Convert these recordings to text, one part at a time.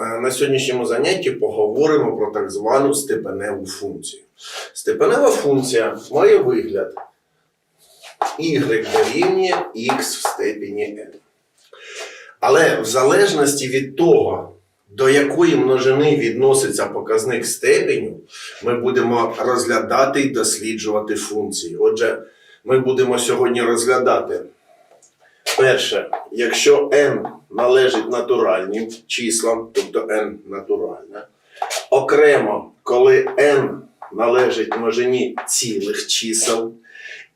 Е, На сьогоднішньому занятті поговоримо про так звану степеневу функцію. Степенева функція має вигляд y дорівнює x в степені n. Але в залежності від того, до якої множини відноситься показник степеню, ми будемо розглядати і досліджувати функції. Отже, ми будемо сьогодні розглядати перше, якщо n належить натуральним числам, тобто n натуральне, окремо, коли n належить множині цілих чисел,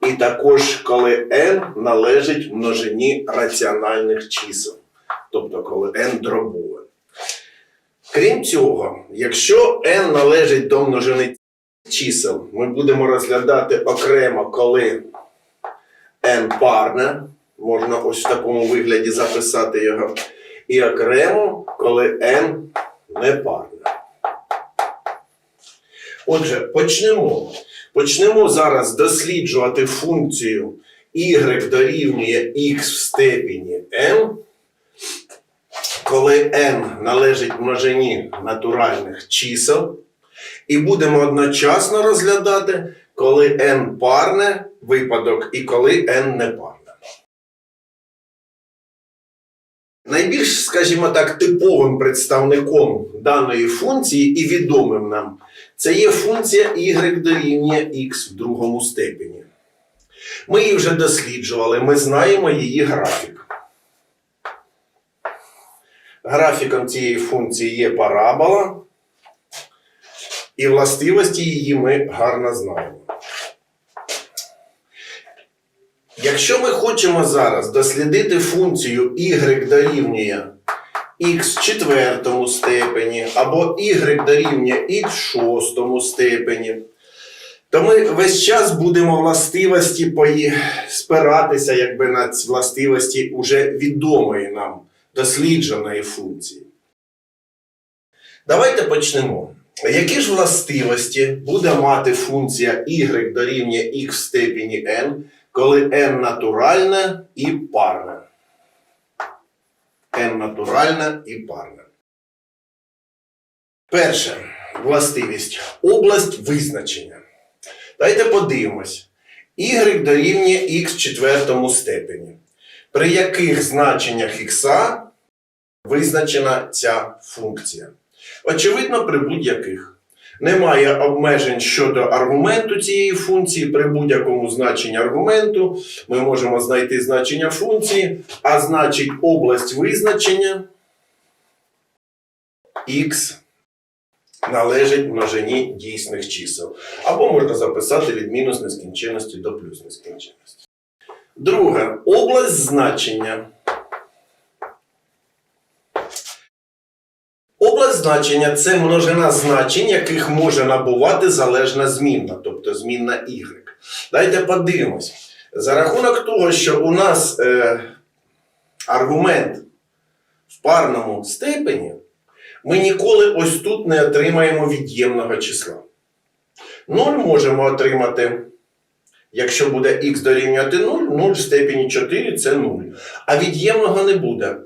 і також коли n належить множині раціональних чисел, тобто коли n дробове. Крім цього, якщо n належить до множини чисел, ми будемо розглядати окремо, коли n парне, можна ось в такому вигляді записати його, і окремо, коли n не парне. Отже, почнемо. Почнемо зараз досліджувати функцію y дорівнює x в степені n, коли n належить множині натуральних чисел, і будемо одночасно розглядати, коли n парне випадок і коли n не парне. Найбільш, скажімо так, типовим представником даної функції і відомим нам це є функція y дорівнює x в другому степені. Ми її вже досліджували, ми знаємо її графік. Графіком цієї функції є парабола, і властивості її ми гарно знаємо. Якщо ми хочемо зараз дослідити функцію y дорівнює x четвертому степені або y дорівнює x в шостому степені, то ми весь час будемо властивості спиратися якби на властивості уже відомої нам дослідженої функції. Давайте почнемо. Які ж властивості буде мати функція y дорівнює x в степені n, коли n натуральне і парне? n натуральне і парне. Перше властивість область визначення. Давайте подивимось. y дорівнює x в четвертому степені. При яких значеннях х визначена ця функція? Очевидно, при будь-яких. Немає обмежень щодо аргументу цієї функції. При будь-якому значенні аргументу ми можемо знайти значення функції, а значить область визначення х належить множині дійсних чисел. Або можна записати від мінус нескінченності до плюс нескінченності. Друге, область значення. Область значення це множина значень, яких може набувати залежна змінна, тобто змінна y. Дайте подивимось. За рахунок того, що у нас е, аргумент в парному степені, ми ніколи ось тут не отримаємо від'ємного числа. 0 можемо отримати, якщо буде х дорівнювати 0, 0 в степені 4 це 0. А від'ємного не буде.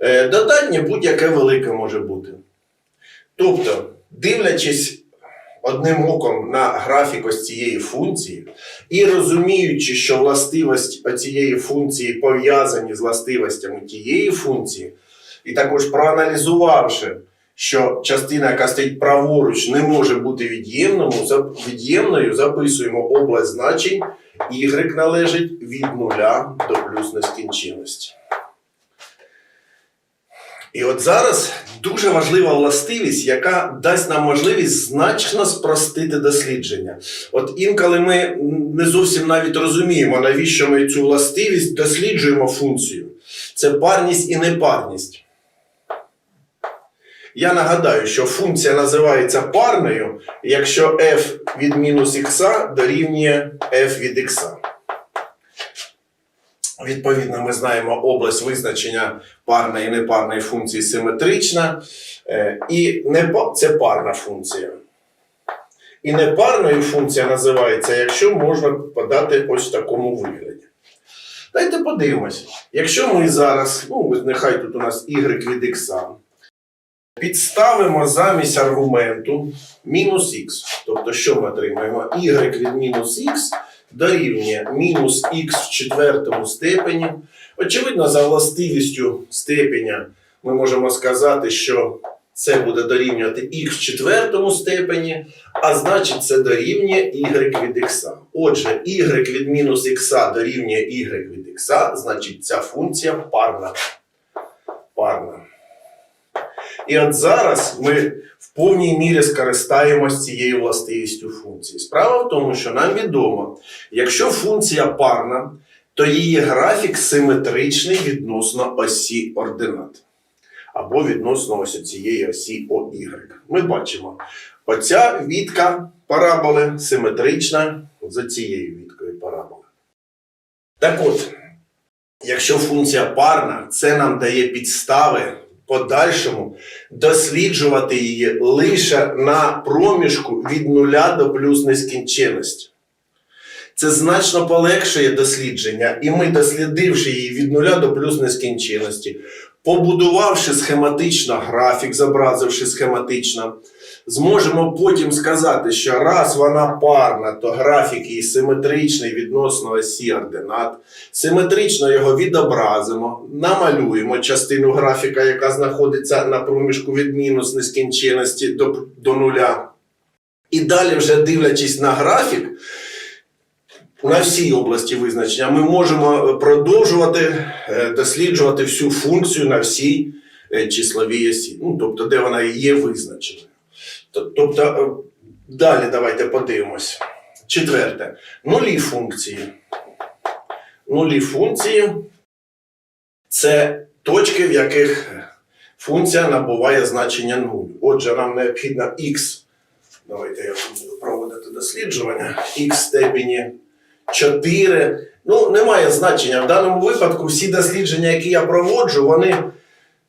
Е, Додатнє будь-яке велике може бути. Тобто, дивлячись одним оком на графік ось цієї функції і розуміючи, що властивості цієї функції пов'язані з властивостями тієї функції, і також проаналізувавши, що частина, яка стоїть праворуч, не може бути від'ємною, записуємо область значень, y належить від нуля до плюс нескінченності. І от зараз дуже важлива властивість, яка дасть нам можливість значно спростити дослідження. От інколи ми не зовсім навіть розуміємо, навіщо ми цю властивість досліджуємо функцію. Це парність і непарність. Я нагадаю, що функція називається парною, якщо f від мінус х дорівнює f від х. Відповідно, ми знаємо область визначення парної і непарної функції симетрична. Е, І це парна функція. І непарною функція називається, якщо можна подати ось в такому вигляді. Дайте подивимось. Якщо ми зараз, ну нехай тут у нас y від x, Підставимо замість аргументу мінус х. Тобто, що ми отримаємо? y від мінус х дорівнює мінус х в четвертому степені. Очевидно, за властивістю степеня ми можемо сказати, що це буде дорівнювати х в четвертому степені, а значить це дорівнює y від х. Отже, y від мінус х дорівнює y від х, значить ця функція парна. Парна. І от зараз ми в повній мірі скористаємось цією властивістю функції. Справа в тому, що нам відомо, якщо функція парна, то її графік симетричний відносно осі ординат. Або відносно ось цієї осі ОY. Ми бачимо, оця вітка параболи симетрична за цією віткою параболи. Так от, якщо функція парна, це нам дає підстави подальшому досліджувати її лише на проміжку від нуля до плюс нескінченності. Це значно полегшує дослідження, і ми, дослідивши її від нуля до плюс нескінченності, побудувавши схематично графік, зобразивши схематично, зможемо потім сказати, що раз вона парна, то графік її симетричний відносно осі ординат. Симетрично його відобразимо, намалюємо частину графіка, яка знаходиться на проміжку від мінус нескінченності до, до нуля. І далі, вже дивлячись на графік, на всій області визначення, ми можемо продовжувати е, досліджувати всю функцію на всій е, числовій осі. Ну, тобто, де вона є визначеною. Тобто, е, далі давайте подивимось. Четверте. Нулі функції. Нулі функції це точки, в яких функція набуває значення 0. Отже, нам необхідно х. Давайте я буду проводити досліджування. х степені 4. Ну, немає значення. В даному випадку всі дослідження, які я проводжу, вони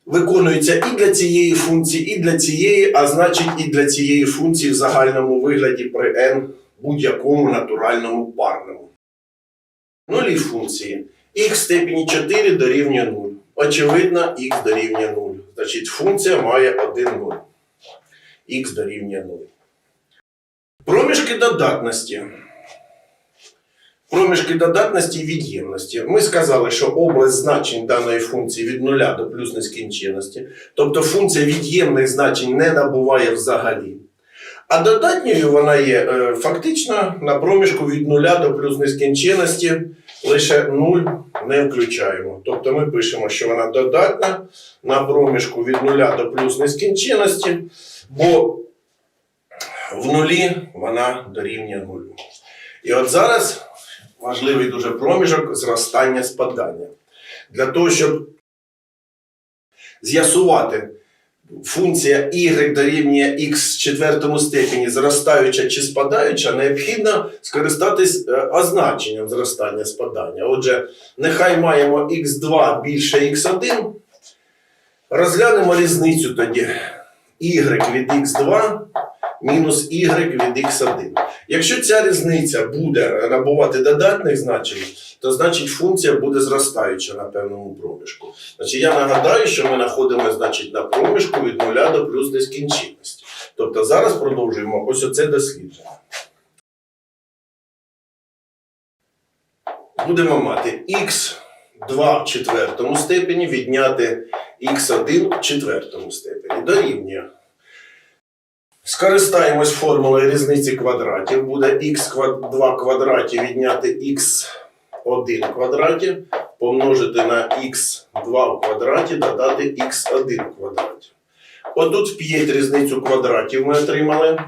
виконуються і для цієї функції, і для цієї, а значить, і для цієї функції в загальному вигляді при n будь-якому натуральному парному. Нулі функції. х степені 4 дорівнює 0. Очевидно, х дорівнює 0. Значить, функція має 1 0. х дорівнює 0. Проміжки додатності. Проміжки додатності і від'ємності. Ми сказали, що область значень даної функції від 0 до плюс нескінченності. Тобто функція від'ємних значень не набуває взагалі. А додатньою вона є е, фактично на проміжку від 0 до плюс нескінченності лише 0 не включаємо. Тобто ми пишемо, що вона додатна на проміжку від 0 до плюс нескінченності, бо в нулі вона дорівнює нулю. І от зараз важливий дуже проміжок зростання спадання. Для того, щоб з'ясувати, функція y дорівнює x в четвертому степені зростаюча чи спадаюча, необхідно скористатись е, означенням зростання спадання. Отже, нехай маємо x2 більше x1. Розглянемо різницю тоді y від x2 мінус y від x1. Якщо ця різниця буде набувати додатних значень, то значить функція буде зростаюча на певному проміжку. Значить, я нагадаю, що ми знаходимося значить, на проміжку від 0 до плюс нескінченності. Тобто зараз продовжуємо ось оце дослідження. Будемо мати х2 в четвертому степені відняти х1 в четвертому степені. Дорівнює. Скористаємось формулою різниці квадратів. Буде х2 квадраті відняти х1 в квадраті, помножити на х2 в квадраті, додати х1 в квадраті. Отут в 5 різницю квадратів ми отримали.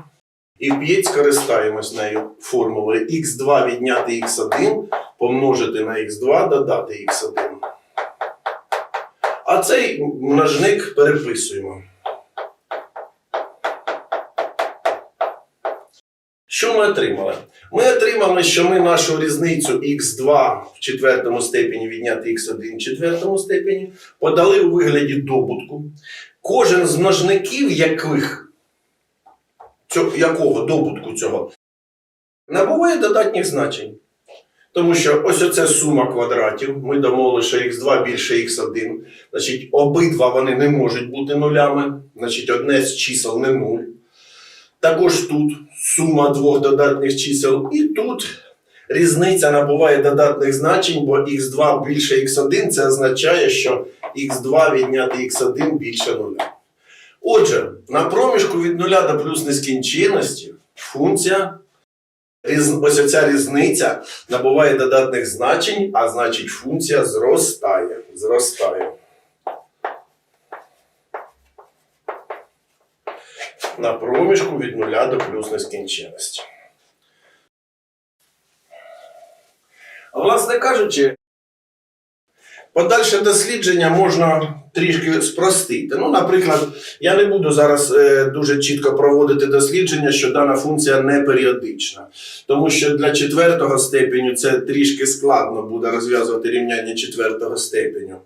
І в 5 скористаємось нею формулою х2 відняти х1, помножити на х2, додати х1. А цей множник переписуємо. Що ми отримали? Ми отримали, що ми нашу різницю х2 в четвертому степені відняти х1 в четвертому степені подали у вигляді добутку. Кожен з множників яких, цього, якого добутку цього набуває додатніх значень. Тому що ось оце сума квадратів. Ми домовили, що х2 більше х1. Значить, обидва вони не можуть бути нулями. Значить, одне з чисел не нуль. Також тут сума двох додатних чисел. І тут різниця набуває додатних значень, бо х2 більше х1 це означає, що х2 відняти х1 більше нуля. Отже, на проміжку від нуля до плюс нескінченності функція, ось оця різниця набуває додатних значень, а значить функція зростає. зростає. На проміжку від нуля до плюс нескінченності. Власне кажучи, подальше дослідження можна трішки спростити. Ну, наприклад, я не буду зараз е, дуже чітко проводити дослідження, що дана функція не періодична. Тому що для четвертого степеню це трішки складно буде розв'язувати рівняння четвертого степеню.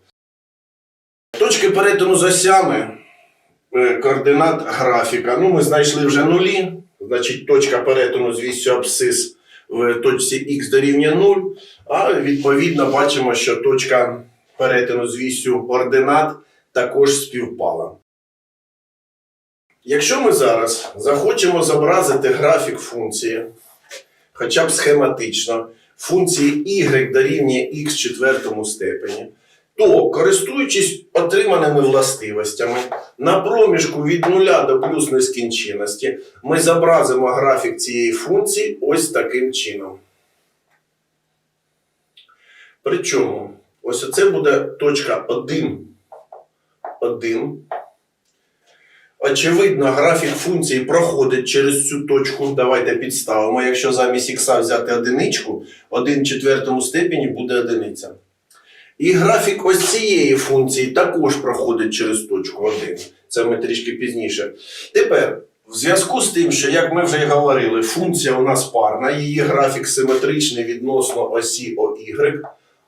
Точки перетину з осями координат графіка. Ну, ми знайшли вже нулі, значить, точка перетину з вісю абсцис в точці х дорівнює 0, а відповідно бачимо, що точка перетину з вісю ординат також співпала. Якщо ми зараз захочемо зобразити графік функції, хоча б схематично, функції y дорівнює x в четвертому степені, то, користуючись отриманими властивостями, на проміжку від 0 до плюс нескінченності ми зобразимо графік цієї функції ось таким чином. Причому, ось оце буде точка 1, 1. Очевидно, графік функції проходить через цю точку. Давайте підставимо. Якщо замість х взяти одиничку, 1 в четвертому степені буде одиниця. І графік ось цієї функції також проходить через точку 1. Це ми трішки пізніше. Тепер, в зв'язку з тим, що, як ми вже й говорили, функція у нас парна, її графік симетричний відносно осі ОY,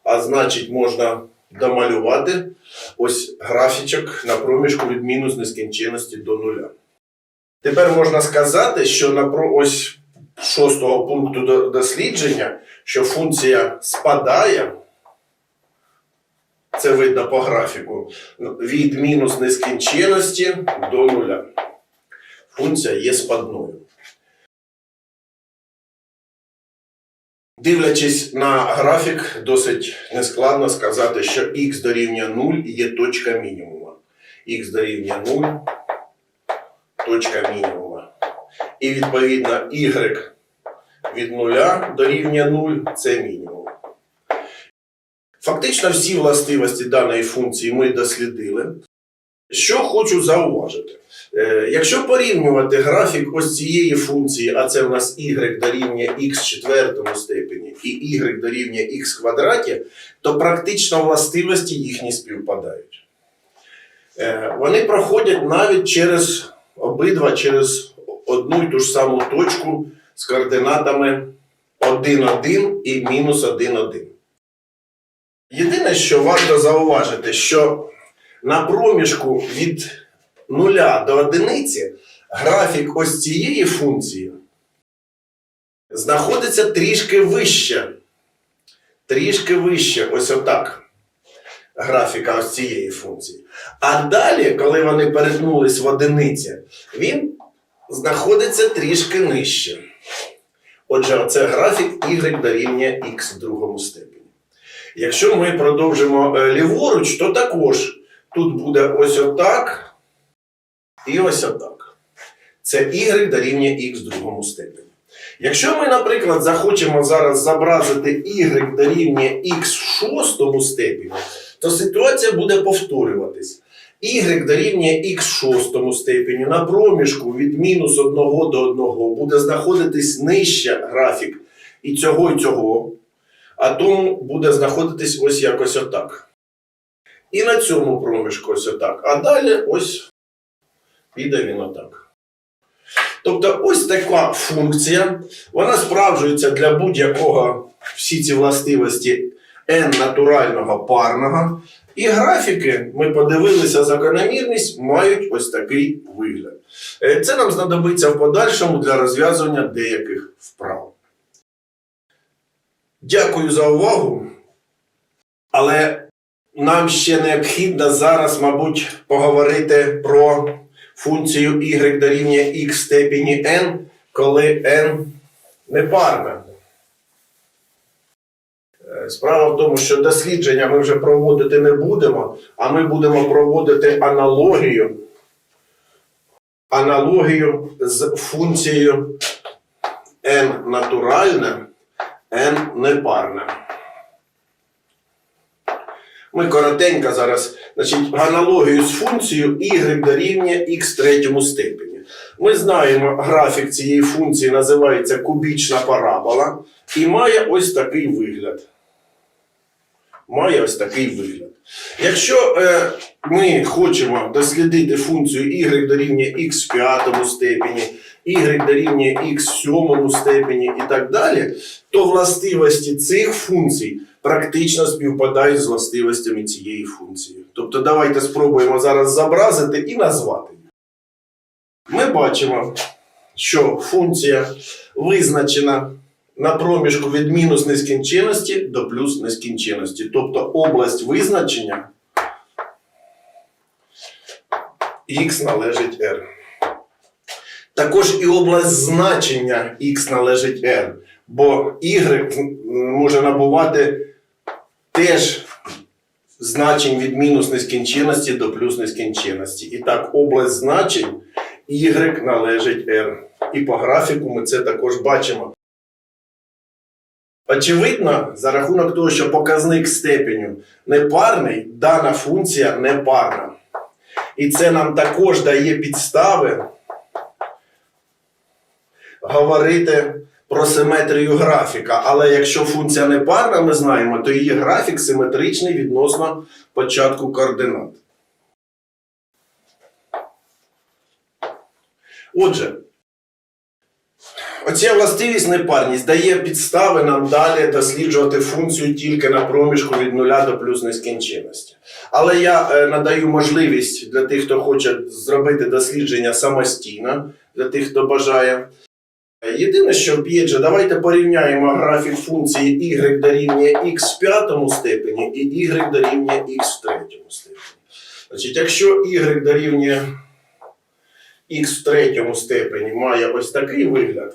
а значить, можна домалювати ось графічок на проміжку від мінус нескінченності до нуля. Тепер можна сказати, що на про ось шостого пункту дослідження, що функція спадає, це видно по графіку, від мінус нескінченності до нуля. Функція є спадною. Дивлячись на графік, досить нескладно сказати, що х дорівнює 0 є точка мінімума. х дорівнює 0, точка мінімума. І відповідно y від 0 дорівнює 0 це мінімум. Фактично всі властивості даної функції ми дослідили. Що хочу зауважити. Е, Якщо порівнювати графік ось цієї функції, а це в нас y дорівнює x четвертому степені і y дорівнює x квадраті, то практично властивості їхні співпадають. Е, Вони проходять навіть через обидва через одну і ту ж саму точку з координатами 1, 1 і мінус 1, 1. Єдине, що варто зауважити, що на проміжку від нуля до одиниці графік ось цієї функції знаходиться трішки вище. Трішки вище, ось отак. Графіка ось цієї функції. А далі, коли вони перетнулись в одиниці, він знаходиться трішки нижче. Отже, це графік y дорівнює x в другому степені. Якщо ми продовжимо е, ліворуч, то також тут буде ось отак і ось отак. Це y дорівнює x в другому степені. Якщо ми, наприклад, захочемо зараз зобразити y дорівнює x в шостому степені, то ситуація буде повторюватись. y дорівнює x в шостому степені на проміжку від мінус 1 до 1 буде знаходитись нижче графік і цього, і цього а тому буде знаходитись ось якось отак. І на цьому проміжку ось отак. А далі ось піде він отак. Тобто, ось така функція, вона справджується для будь-якого всі ці властивості n натурального парного. І графіки, ми подивилися закономірність, мають ось такий вигляд. Е, Це нам знадобиться в подальшому для розв'язування деяких вправ. Дякую за увагу. Але нам ще необхідно зараз, мабуть, поговорити про функцію y дорівнює x в степені n, коли n непарна. Е, Справа в тому, що дослідження ми вже проводити не будемо, а ми будемо проводити аналогію, аналогію з функцією n натуральне, n непарне. Ми коротенько зараз, значить, аналогію з функцією y дорівнює x третьому степені. Ми знаємо, графік цієї функції називається кубічна парабола і має ось такий вигляд. Має ось такий вигляд. Якщо е, ми хочемо дослідити функцію y дорівнює x в п'ятому степені, y дорівнює x в сьомому степені і так далі, то властивості цих функцій практично співпадають з властивостями цієї функції. Тобто давайте спробуємо зараз зобразити і назвати. їх. Ми бачимо, що функція визначена на проміжку від мінус нескінченності до плюс нескінченності. Тобто область визначення x належить r. Також і область значення x належить r, бо y може набувати теж значень від мінус нескінченності до плюс нескінченності. І так, область значень y належить r. І по графіку ми це також бачимо. Очевидно, за рахунок того, що показник степеню непарний, дана функція непарна. І це нам також дає підстави говорити про симетрію графіка. Але якщо функція непарна, ми знаємо, то її графік симетричний відносно початку координат. Отже, Оця властивість непарність дає підстави нам далі досліджувати функцію тільки на проміжку від нуля до плюс нескінченності. Але я е, надаю можливість для тих, хто хоче зробити дослідження самостійно, для тих, хто бажає. Єдине, що п'єдже, давайте порівняємо графік функції y дорівнює x в п'ятому степені і y дорівнює x в третьому степені. Значить, якщо y дорівнює x в третьому степені має ось такий вигляд,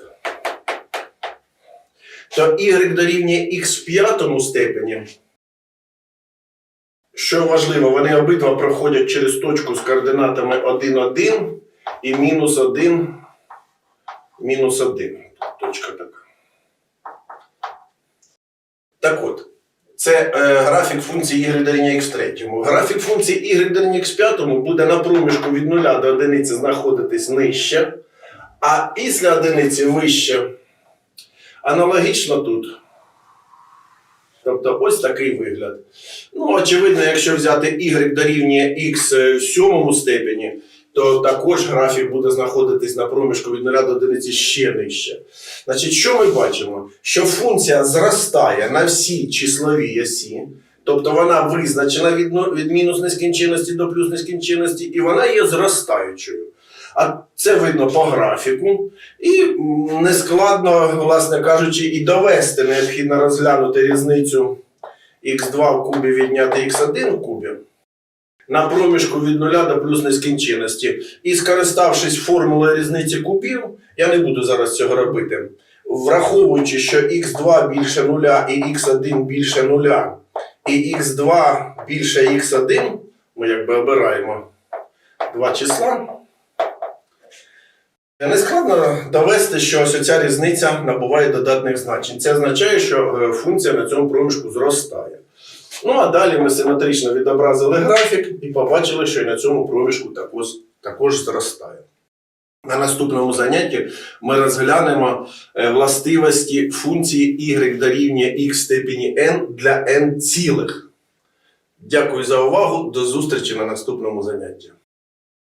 то y дорівнює x в п'ятому степені. Що важливо, вони обидва проходять через точку з координатами 1, 1 і мінус 1, мінус 1. Точка така. Так от, це е, графік функції y дорівнює x в третьому. Графік функції y дорівнює x в буде на проміжку від 0 до одиниці знаходитись нижче, а після одиниці вище. Аналогічно тут. Тобто ось такий вигляд. Ну, очевидно, якщо взяти y дорівнює x в сьомому степені, то також графік буде знаходитись на проміжку від 0 до одиниці ще нижче. Значить, що ми бачимо? Що функція зростає на всі числові осі, тобто вона визначена від, від мінус нескінченності до плюс нескінченності, і вона є зростаючою. А це видно по графіку. І нескладно, власне кажучи, і довести необхідно розглянути різницю х2 в кубі відняти х1 в кубі на проміжку від 0 до плюс нескінченності. І скориставшись формулою різниці кубів, я не буду зараз цього робити. Враховуючи, що х2 більше 0 і х1 більше 0, і х2 більше х1, ми якби обираємо два числа. Не складно довести, що ось ця різниця набуває додатних значень. Це означає, що е, функція на цьому проміжку зростає. Ну а далі ми симетрично відобразили графік і побачили, що і на цьому проміжку також, також зростає. На наступному занятті ми розглянемо е, властивості функції y дорівнює x степені n для n цілих. Дякую за увагу. До зустрічі на наступному занятті.